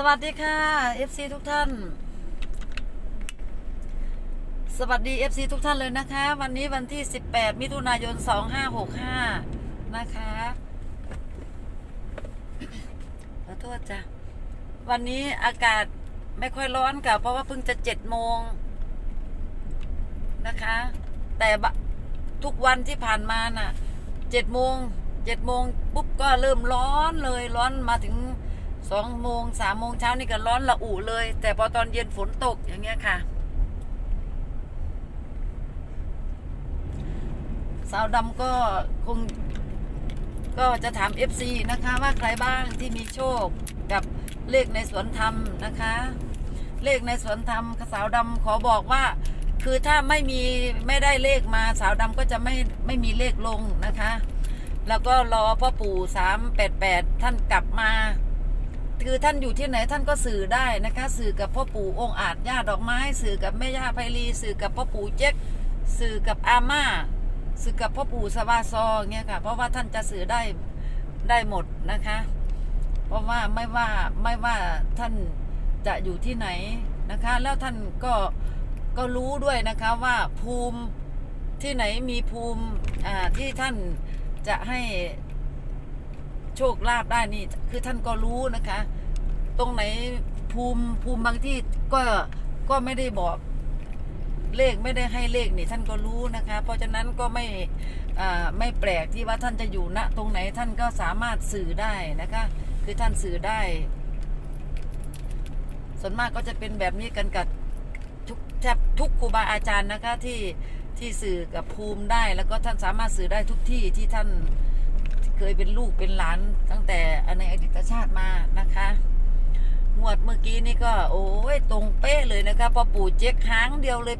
สวัสดีค่ะ FC ทุกท่าน สวัสดี FC ทุกท่านเลยนะคะ วันนี้วันที่ 18 มิถุนายน 2565 นะคะขอโทษจ้ะ วันนี้อากาศไม่ค่อยร้อนค่ะ เพราะว่าเพิ่งจะ 7 โมงนะคะ แต่ทุกวันที่ผ่านมาน่ะ 7 โมง 7 โมงปุ๊บก็เริ่มร้อนเลยร้อนมาถึง สองโมงสามโมงเช้านี่ก็ร้อนละอุเลย แต่พอตอนเย็นฝนตกอย่างเงี้ยค่ะสาวดำก็คงก็จะถาม FC นะคะว่าใครบ้างที่มีโชคกับเลขในสวนธรรมนะคะ เลขในสวนธรรมสาวดำขอบอกว่า คือถ้าไม่มีไม่ได้เลขมาสาวดำก็จะไม่ไม่มีเลขลงนะคะ แล้วก็รอพ่อปู่สามแปดแปดท่านกลับมา คือท่านอยู่ที่ไหนท่านก็สื่อได้นะคะ สื่อกับพ่อปู่องค์อาจย่าดอกไม้ สื่อกับแม่ย่าไพลีสื่อกับพ่อปู่เจ๊กสื่อกับอาม่า สื่อกับพ่อปู่สวาซอเงี้ยค่ะ เพราะว่าท่านจะสื่อได้ได้หมดนะคะ เพราะว่าไม่ว่าไม่ว่าท่านจะอยู่ที่ไหนนะคะ แล้วท่านก็ก็รู้ด้วยนะคะว่าภูมิที่ไหนมีภูมิอ่าที่ท่านจะให้ โชคลาภได้นี่ คือท่านก็รู้นะคะ ตรงไหนภูมิภูมิบางที่ก็ก็ไม่ได้บอกเลขไม่ได้ให้เลขนี่ท่านก็รู้นะคะ เพราะฉะนั้นก็ไม่ไม่แปลกที่ว่าท่านจะอยู่ณตรงไหนท่านก็สามารถสื่อได้นะคะ คือท่านสื่อได้ ส่วนมากก็จะเป็นแบบนี้กันกับทุกแทบทุกครูบาอาจารย์นะคะที่ที่สื่อกับภูมิได้ แล้วก็ท่านสามารถสื่อได้ทุกที่ที่ท่าน เคยเป็นลูกเป็นหลานตั้งแต่ในอดีตชาติมานะคะงวดเมื่อกี้นี่ก็โอ้ยตรงเป๊ะเลยนะคะพอปู่เจ๊กหางเดียวเลย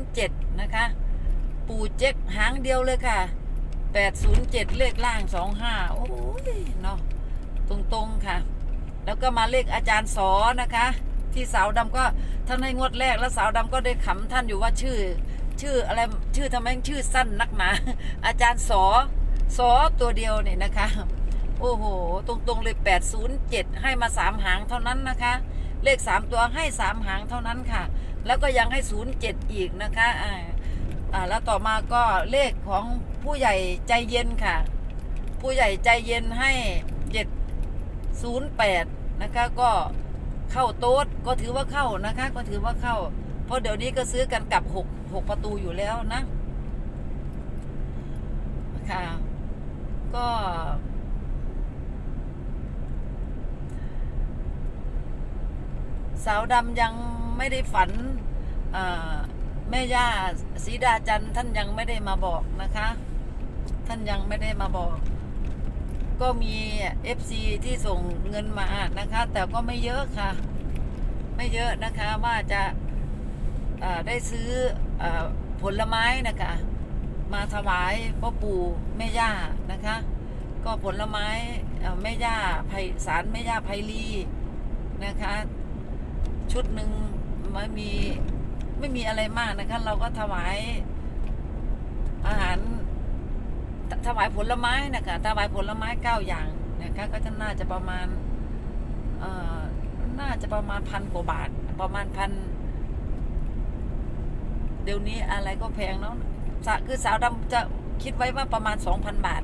807 นะคะ ปู่เจ๊กหางเดียวเลยค่ะ 807 เลขล่าง 25 โอ้ยเนาะตรงๆค่ะ แล้วก็มาเลขอาจารย์สอนะคะ ที่สาวดำก็ท่านให้งวดแรกแล้วสาวดำก็ได้ขำท่านอยู่ว่าชื่อ ชื่ออะไรชื่อทำไมชื่อสั้นนักหนาอาจารย์สอ สอตัวเดียวเนี่ยนะคะ โอ้โห ตรงๆเลย 807 ให้มาสามหางเท่านั้นนะคะ เลขสามตัวให้สามหางเท่านั้นค่ะ แล้วก็ยังให้ 07 อีกนะคะอ่าอ่าแล้วต่อมาก็เลขของผู้ใหญ่ใจเย็นค่ะ ผู้ใหญ่ใจเย็นให้ 708 นะคะ ก็เข้าโต๊ดก็ถือว่าเข้านะคะ ก็ถือว่าเข้า เพราะเดี๋ยวนี้ก็ซื้อกันกับ 6 6 ประตูอยู่แล้วนะค่ะ ก็ สาวดำยังไม่ได้ฝันแม่ย่าศรีดาจันทร์ท่านยังไม่ได้มาบอกนะคะ ท่านยังไม่ได้มาบอก ก็มีเอฟซีที่ส่งเงินมานะคะ แต่ก็ไม่เยอะค่ะ ไม่เยอะนะคะว่าจะได้ซื้ออผลไม้นะคะ มาถวายพ่อปู่แม่ย่านะคะ ก็ผลไม้แม่ย่าไพสารแม่ย่าไพลีนะคะ ชุดหนึ่งไม่มีไม่มีอะไรมากนะคะ เราก็ถวายอาหารถวายผลไม้นะคะถวายผลไม้เก้าอย่างนะคะก็จะน่าจะประมาณเอ่อน่าจะประมาณพันกว่าบาท ประมาณพันเดี๋ยวนี้อะไรก็แพงเนาะ คือสาวดำจะคิดไว้ว่าประมาณ2,000บาท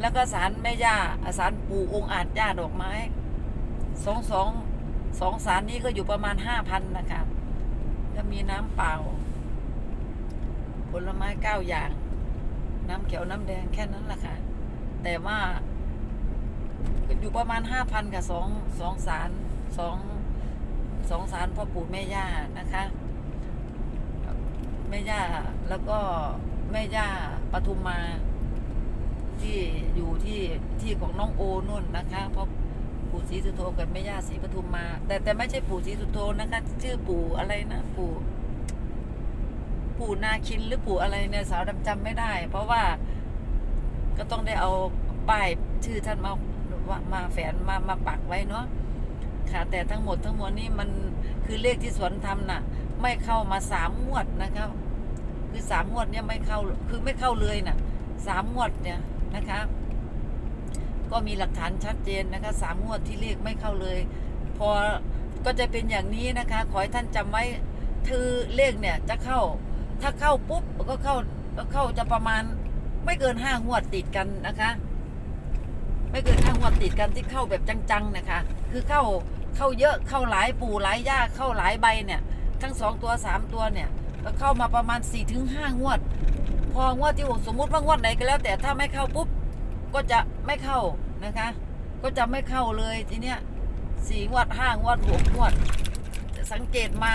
แล้วก็สารแม่ย่าสารปู่องค์อาจย่าดอกไม้สองสองสองสารนี้ก็อยู่ประมาณ5,000นนะคะก็มีน้ำเปล่า ผลไม้เก้าอย่าง น้ำเขียวน้ำแดงแค่นั้นแหละค่ะ แต่ว่าอยู่ประมาณ5,000กับสองสองสารสองสองสารพ่อปู่แม่ย่านะคะ แม่ย่าแล้วก็แม่ย่าปทุมมาที่อยู่ที่ที่ของน้องโอนุ่นนะคะเพราะปู่ศรีสุโธกับแม่ย่าศรีปทุมมา แต่แต่ไม่ใช่ปู่ศรีสุโธนะคะ ชื่อปู่อะไรนะปู่ปู่นาคินหรือปู่อะไรเนี่ยสาวดำจำไม่ได้ เพราะว่าก็ต้องได้เอาป้ายชื่อท่านมาว่ามาแฝนมามาปักไว้เนาะค่ะแต่ทั้งหมดทั้งมวลนี่มันคือเลขที่สวนทำน่ะ ไม่เข้ามาสามงวดนะครับ คือสามงวดเนี่ยไม่เข้าคือไม่เข้าเลยน่ะสามงวดเนี่ยนะคะ ก็มีหลักฐานชัดเจนนะคะสามงวดที่เลขไม่เข้าเลย พอก็จะเป็นอย่างนี้นะคะ ขอให้ท่านจำไว้คือเลขเนี่ยจะเข้า ถ้าเข้าปุ๊บก็เข้าก็เข้าจะประมาณไม่เกินห้างวดติดกันนะคะ ไม่เกินห้างวดติดกันที่เข้าแบบจังๆนะคะ คือเข้าเข้าเยอะเข้าหลายปู่หลายย่าเข้าหลายใบเนี่ย ทั้งสองตัวสามตัวเนี่ยก็เข้ามาประมาณ4ี่ถึงห้างวด พองวดที่หกสมมุติว่างวดไหนก็แล้ว แต่ถ้าไม่เข้าปุ๊บก็จะไม่เข้านะคะ ก็จะไม่เข้าเลยทีเนี้ยสี่งวดห้างวดหกงวด สังเกตมา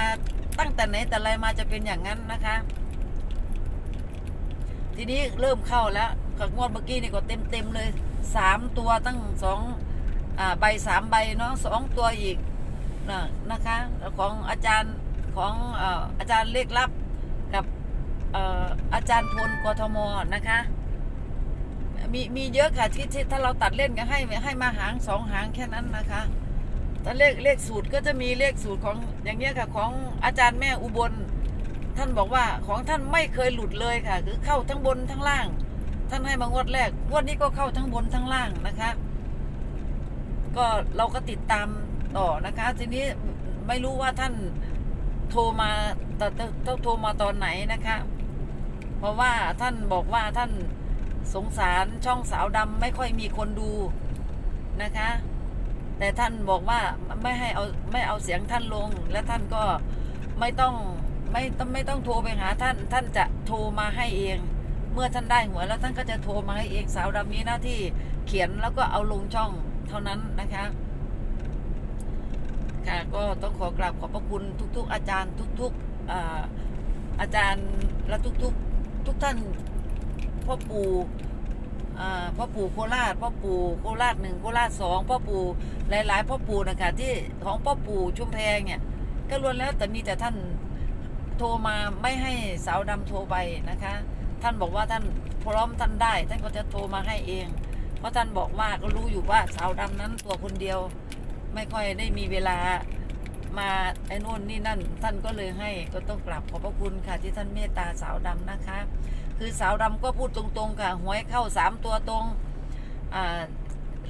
ตั้งแต่ไหนแต่ไรมาจะเป็นอย่างนั้นนะคะ ทีนี้เริ่มเข้าแล้วกับงวดเมื่อกี้นี่ก็เต็มเต็มเลยสามตัวตั้งสองอใบสามใบเนาะสองตัวอีกนะนะคะ ของอาจารย์ ของอออาจารย์เลขลับกับออาจารย์พลกทมนะคะ มีมีเยอะค่ะที่ถ้าเราตัดเล่นก็ให้ให้มาหางสองหางแค่นั้นนะคะแต่เลขเลขสูตรก็จะมีเลขสูตรของอย่างเงี้ยค่ะของอาจารย์แม่อุบล ท่านบอกว่าของท่านไม่เคยหลุดเลยค่ะ คือเข้าทั้งบนทั้งล่าง ท่านให้มางวดแรกงวดนี้ก็เข้าทั้งบนทั้งล่างนะคะ ก็เราก็ติดตามต่อนะคะ ทีนี้ไม่รู้ว่าท่าน โทรมาแต่ต้องโทรมาตอนไหนนะคะ เพราะว่าท่านบอกว่าท่านสงสารช่องสาวดำไม่ค่อยมีคนดูนะคะ แต่ท่านบอกว่าไม่ให้เอาไม่เอาเสียงท่านลง และท่านก็ไม่ต้องไม่ต้องไม่ต้องโทรไปหาท่านท่านจะโทรมาให้เอง เมื่อท่านได้หัวแล้วท่านก็จะโทรมาให้เองสาวดำมีหน้าที่เขียนแล้วก็เอาลงช่องเท่านั้นนะคะ ค่ะก็ต้องขอกราบขอบพระคุณทุก ๆ อาจารย์ทุกๆอาอาจารย์และทุกๆ ทุกท่านพ่อปู่อ่าพ่อปู่โคราชพ่อปู่โคราชหนึ่งโคราชสองพ่อปู่หลาย ๆ พ่อปู่นะคะที่ของพ่อปู่ชุมแพงเนี่ย ก็ล้วนแล้วแต่มีแต่ท่านโทรมาไม่ให้สาวดำโทรไปนะคะ ท่านบอกว่าท่านพร้อมท่านได้ท่านก็จะโทรมาให้เอง เพราะท่านบอกว่าก็รู้อยู่ว่าสาวดำนั้นตัวคนเดียว ไม่ค่อยได้มีเวลามาไอ้นู่นนี่นั่น ท่านก็เลยให้ก็ต้องกราบขอบพระคุณค่ะ ที่ท่านเมตตาสาวดำนะคะ คือสาวดำก็พูดตรงๆค่ะหวยเข้าสามตัวตรงอ่า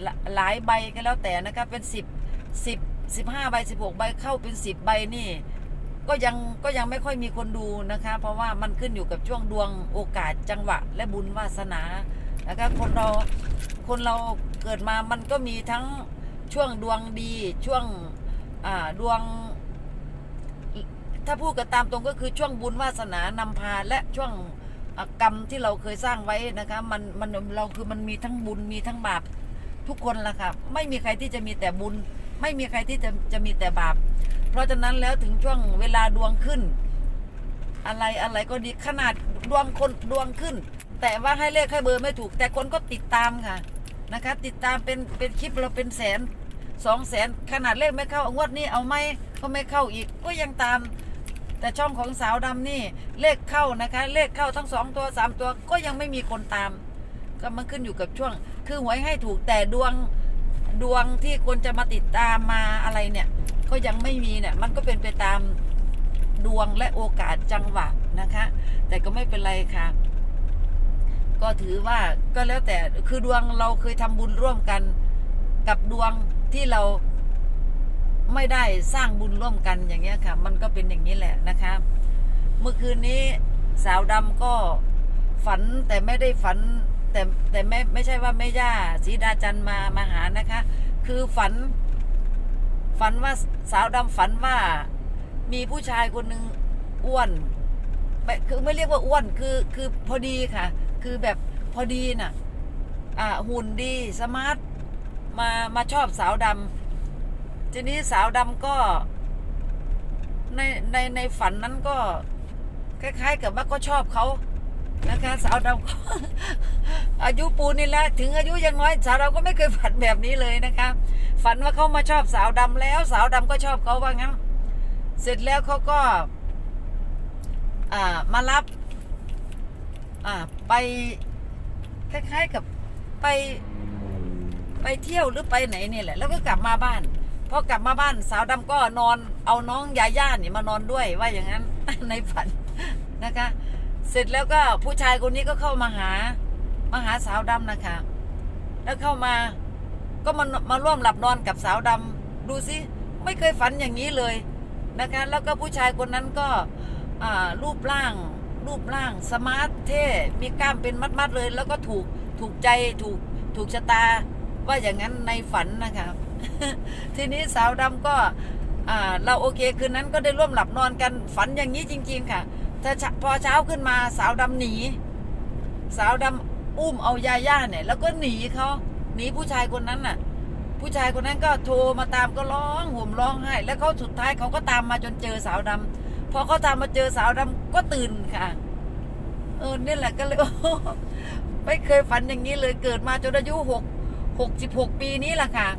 หลหลายใบก็แล้วแต่นะคะเป็นสิบสิบสิบห้าใบสิบหกใบเข้าเป็นสิบใบนี่ ก็ยังก็ยังไม่ค่อยมีคนดูนะคะ เพราะว่ามันขึ้นอยู่กับช่วงดวงโอกาสจังหวะ และบุญวาสนานะคะคนเราคนเราเกิดมามันก็มีทั้ง ช่วงดวงดีช่วงอ่าดวง ถ้าพูดกันตามตรงก็คือช่วงบุญวาสนานำพาและช่วงกรรมที่เราเคยสร้างไว้นะคะมันมันเราคือมันมีทั้งบุญมีทั้งบาปทุกคนละค่ะไม่มีใครที่จะมีแต่บุญ ไม่มีใครที่จะจะมีแต่บาป เพราะฉะนั้นแล้วถึงช่วงเวลาดวงขึ้น อะไรอะไรก็ดีขนาดดวงคนดวงขึ้น แต่ว่าให้เลขให้เบอร์ไม่ถูก แต่คนก็ติดตามค่ะนะคะ ติดตามเป็นเป็นคลิปเราเป็นแสน สองแสนขนาดเลขไม่เข้างวดนี้เอาไหมก็ไม่เข้าอีกก็ยังตาม แต่ช่องของสาวดำนี่เลขเข้านะคะ เลขเข้าทั้งสองตัวสามตัวก็ยังไม่มีคนตาม ก็มันขึ้นอยู่กับช่วง คือหวยให้ถูกแต่ดวงดวงที่คนจะมาติดตามมาอะไรเนี่ย ก็ยังไม่มีเนี่ย มันก็เป็นไปตามดวงและโอกาสจังหวะนะคะ แต่ก็ไม่เป็นไรค่ะ ก็ถือว่าก็แล้วแต่คือดวงเราเคยทำบุญร่วมกันกับดวง ที่เราไม่ได้สร้างบุญร่วมกันอย่างเงี้ยค่ะ มันก็เป็นอย่างนี้แหละนะคะเมื่อคืนนี้สาวดำก็ฝันแต่ไม่ได้ฝัน แต่แต่ไม่ไม่ใช่ว่าแม่ย่าสีดาจันมามาหานะคะ คือฝัน ฝันว่าสาวดำฝันว่ามีผู้ชายคนหนึ่งอ้วนไม่คือไม่เรียกว่าอ้วนคือคือพอดีค่ะ คือแบบพอดีน่ะ อ่าหุ่นดีสมาร์ท มามาชอบสาวดำทีนี้สาวดำก็ในในในฝันนั้นก็คล้ายๆ กับว่าก็ชอบเขานะคะสาวดำก็อายุปูนี่แหละถึงอายุยังน้อยสาวดำก็ไม่เคยฝันแบบนี้เลยนะคะ ฝันว่าเขามาชอบสาวดำแล้ว สาวดำก็ชอบเขาว่างั้น เสร็จแล้วเขาก็อ่ามารับอ่าไปคล้ายๆกับไป ไปเที่ยวหรือไปไหนเนี่ยแหละ แล้วก็กลับมาบ้านพอกลับมาบ้านสาวดำก็นอนเอาน้องยาย่านี่มานอนด้วยว่าอย่างนั้นในฝันนะคะ เสร็จแล้วก็ผู้ชายคนนี้ก็เข้ามาหามาหาสาวดำนะคะ แล้วเข้ามาก็มามาร่วมหลับนอนกับสาวดำดูสิไม่เคยฝันอย่างนี้เลยนะคะ แล้วก็ผู้ชายคนนั้นก็รูปร่างรูปร่างสมาร์ทเท่ มีกล้ามเป็นมัดๆเลย แล้วก็ถูกถูกใจถูกถูกชะตา ว่าอย่างนั้นในฝันนะคะทีนี้สาวดำก็เราโอเคคืนนั้นก็ได้ร่วมหลับนอนกันฝันอย่างนี้จริง ๆ ค่ะถ้าพอเช้าขึ้นมาสาวดำหนี สาวดำอุ้มเอายาย่าเนี่ย แล้วก็หนีเขาหนีผู้ชายคนนั้นน่ะ ผู้ชายคนนั้นก็โทรมาตามก็ร้องห่มร้องไห้แล้วเขาสุดท้ายเขาก็ตามมาจนเจอสาวดำพอเขาตามมาเจอสาวดำก็ตื่นค่ะ เออนี่แหละก็เลยไม่เคยฝันอย่างนี้เลยเกิดมาจนอายุหก หกสิบหกปีนี้แหละค่ะ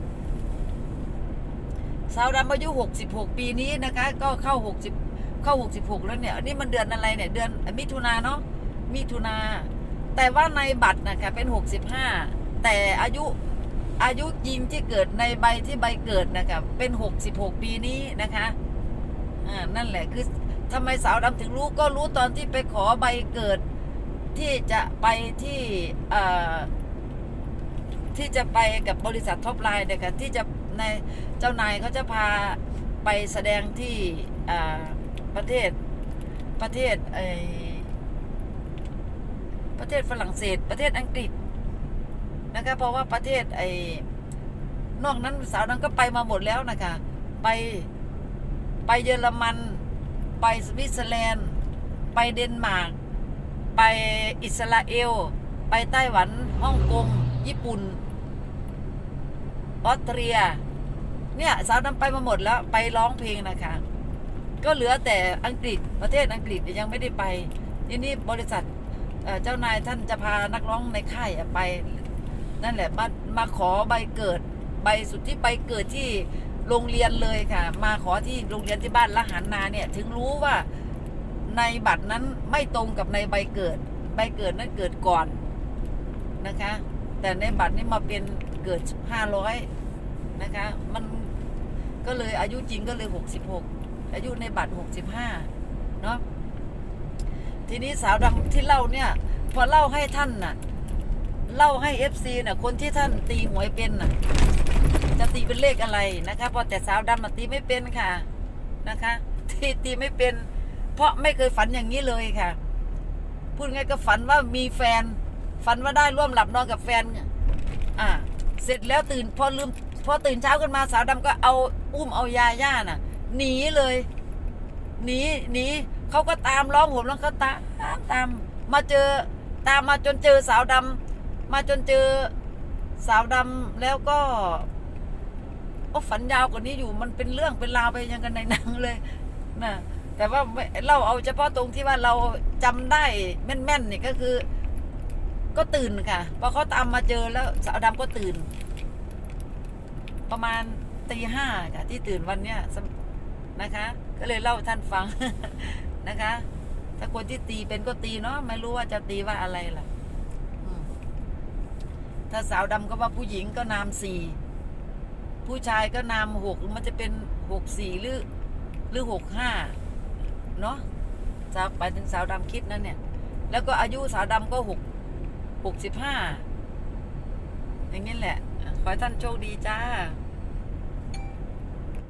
สาวดำอายุหกสิบหกปีนี้นะคะ ก็เข้าหกสิบเข้าหกสิบหกแล้วเนี่ยอันนี้มันเดือนอะไรเนี่ย เดือนมิถุนาเนาะมิถุนาแต่ว่าในบัตรนะคะเป็นหกสิบห้าแต่อายุอายุจริงที่เกิดในใบที่ใบเกิดนะคะเป็นหกสิบหกปีนี้นะคะอ่านั่นแหละคือทำไมสาวดำถึงรู้ก็รู้ตอนที่ไปขอใบเกิดที่จะไปที่เอ่อ ที่จะไปกับบริษัทท็อปไลน์เนี่ยค่ะที่จะในเจ้านายเขาจะพาไปแสดงที่ประเทศประเทศไอประเทศฝรั่งเศส ประเทศอังกฤษนะคะเพราะว่าประเทศไอนอกนั้นสาวนั้นก็ไปมาหมดแล้วนะคะไปไปเยอรมัน ไปสวิตเซอร์แลนด์ ไปเดนมาร์กไปอิสราเอล ไปไต้หวันฮ่องกง ญี่ปุ่น ออสเตรีย เนี่ยสาวน้ำไปมาหมดแล้วไปร้องเพลงนะคะ ก็เหลือแต่อังกฤษประเทศอังกฤษยังไม่ได้ไปทีนี้บริษัทเจ้านายท่านจะพานักร้องในค่ายไป นั่นแหละมามาขอใบเกิดใบสุดทธิใบเกิดที่โรงเรียนเลยค่ะ มาขอที่โรงเรียนที่บ้านละหันนาเนี่ย ถึงรู้ว่าในบัตรนั้นไม่ตรงกับในใบเกิด ใบเกิดนั้นเกิดก่อนนะคะ แต่ในบัตรนี่มาเป็น เกิดห้าร้อยนะคะ มันก็เลยอายุจริงก็เลยหกสิบหกอายุในบัตรหกสิบห้าเนาะทีนี้สาวดำที่เล่าเนี่ย พอเล่าให้ท่านน่ะ เล่าให้เอฟซีน่ะ คนที่ท่านตีหวยเป็นน่ะ จะตีเป็นเลขอะไรนะคะพอแต่สาวดำมาตีไม่เป็นค่ะนะคะที่ตีไม่เป็น เพราะไม่เคยฝันอย่างนี้เลยค่ะ พูดไงก็ฝันว่ามีแฟน ฝันว่าได้ร่วมหลับนอนกับแฟน อ่า เสร็จแล้วตื่นพอลืมพอตื่นเช้าขึ้นมาสาวดำก็เอาอุ้มเอายาย่าน่ะหนีเลยหนีหนีเขาก็ตามร้องห่มแล้วก็ตามตามตามมาเจอตามมาจนเจอสาวดำมาจนเจอสาวดำแล้วก็โอ้ฝันยาวกว่านี้อยู่มันเป็นเรื่องเป็นราวไปยังกันในหนังเลยนะแต่ว่าเล่าเอาเฉพาะตรงที่ว่าเราจำได้แม่นๆนี่ก็คือ ก็ตื่นค่ะ พอเขาตามมาเจอแล้วสาวดำก็ตื่น ประมาณตีห้าค่ะที่ตื่นวันเนี้ยนะคะ ก็เลยเล่าท่านฟังนะคะ ถ้าคนที่ตีเป็นก็ตีเนาะไม่รู้ว่าจะตีว่าอะไรล่ะถ้าสาวดำก็ว่าผู้หญิงก็นามสี่ผู้ชายก็นามหกมันจะเป็นหกสี่หรือหรือหกห้าเนาะสาวไปถึงสาวดำคิดนั่นเนี่ย แล้วก็อายุสาวดำก็หก หกสิบห้าอย่างนี้แหละ ขอให้ท่านโชคดีจ้า